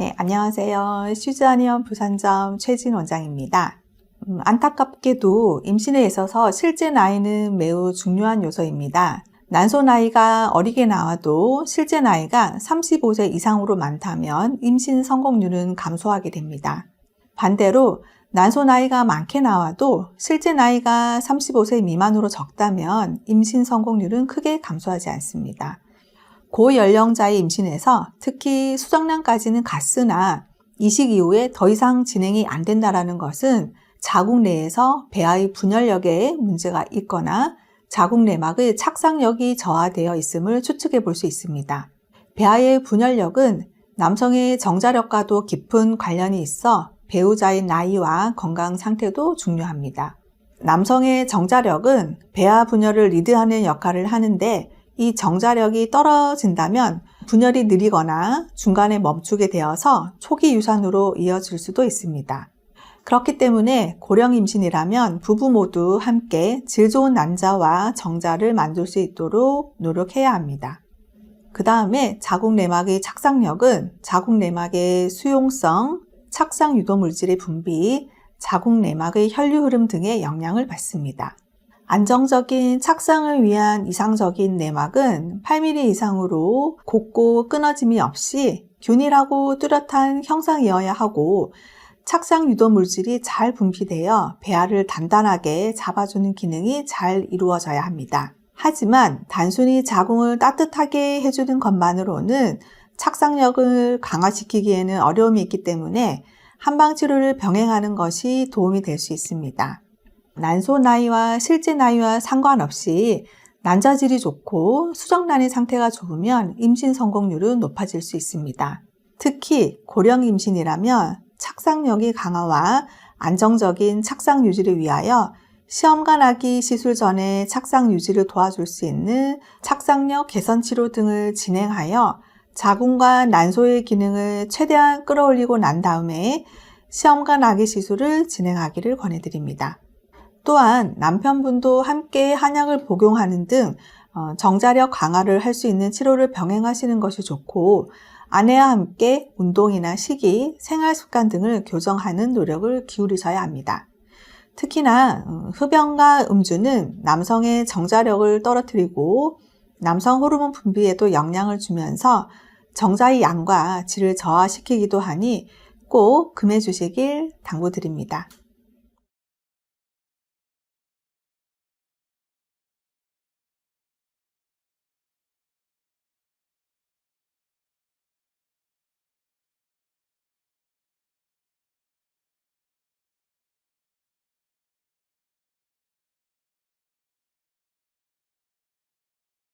네, 안녕하세요. 슈즈아니언 부산점 최진 원장입니다. 음, 안타깝게도 임신에 있어서 실제 나이는 매우 중요한 요소입니다. 난소 나이가 어리게 나와도 실제 나이가 35세 이상으로 많다면 임신 성공률은 감소하게 됩니다. 반대로 난소 나이가 많게 나와도 실제 나이가 35세 미만으로 적다면 임신 성공률은 크게 감소하지 않습니다. 고연령자의 임신에서 특히 수정란까지는 갔으나 이식 이후에 더 이상 진행이 안 된다는 것은 자궁 내에서 배아의 분열력에 문제가 있거나 자궁 내막의 착상력이 저하되어 있음을 추측해 볼 수 있습니다. 배아의 분열력은 남성의 정자력과도 깊은 관련이 있어 배우자의 나이와 건강 상태도 중요합니다. 남성의 정자력은 배아 분열을 리드하는 역할을 하는데 이 정자력이 떨어진다면 분열이 느리거나 중간에 멈추게 되어서 초기 유산으로 이어질 수도 있습니다. 그렇기 때문에 고령 임신이라면 부부 모두 함께 질 좋은 난자와 정자를 만들 수 있도록 노력해야 합니다. 그 다음에 자궁 내막의 착상력은 자궁 내막의 수용성, 착상 유도 물질의 분비, 자궁 내막의 혈류 흐름 등의 영향을 받습니다. 안정적인 착상을 위한 이상적인 내막은 8mm 이상으로 곱고 끊어짐이 없이 균일하고 뚜렷한 형상이어야 하고 착상 유도 물질이 잘 분비되어 배아를 단단하게 잡아주는 기능이 잘 이루어져야 합니다. 하지만 단순히 자궁을 따뜻하게 해주는 것만으로는 착상력을 강화시키기에는 어려움이 있기 때문에 한방 치료를 병행하는 것이 도움이 될 수 있습니다. 난소 나이와 실제 나이와 상관없이 난자질이 좋고 수정란의 상태가 좋으면 임신 성공률은 높아질 수 있습니다. 특히 고령 임신이라면 착상력이 강화와 안정적인 착상 유지를 위하여 시험관 아기 시술 전에 착상 유지를 도와줄 수 있는 착상력 개선 치료 등을 진행하여 자궁과 난소의 기능을 최대한 끌어올리고 난 다음에 시험관 아기 시술을 진행하기를 권해드립니다. 또한 남편분도 함께 한약을 복용하는 등 어, 정자력 강화를 할 수 있는 치료를 병행하시는 것이 좋고 아내와 함께 운동이나 식이, 생활 습관 등을 교정하는 노력을 기울이셔야 합니다. 특히나 어, 흡연과 음주는 남성의 정자력을 떨어뜨리고 남성 호르몬 분비에도 영향을 주면서 정자의 양과 질을 저하시키기도 하니 꼭 금해 주시길 당부드립니다.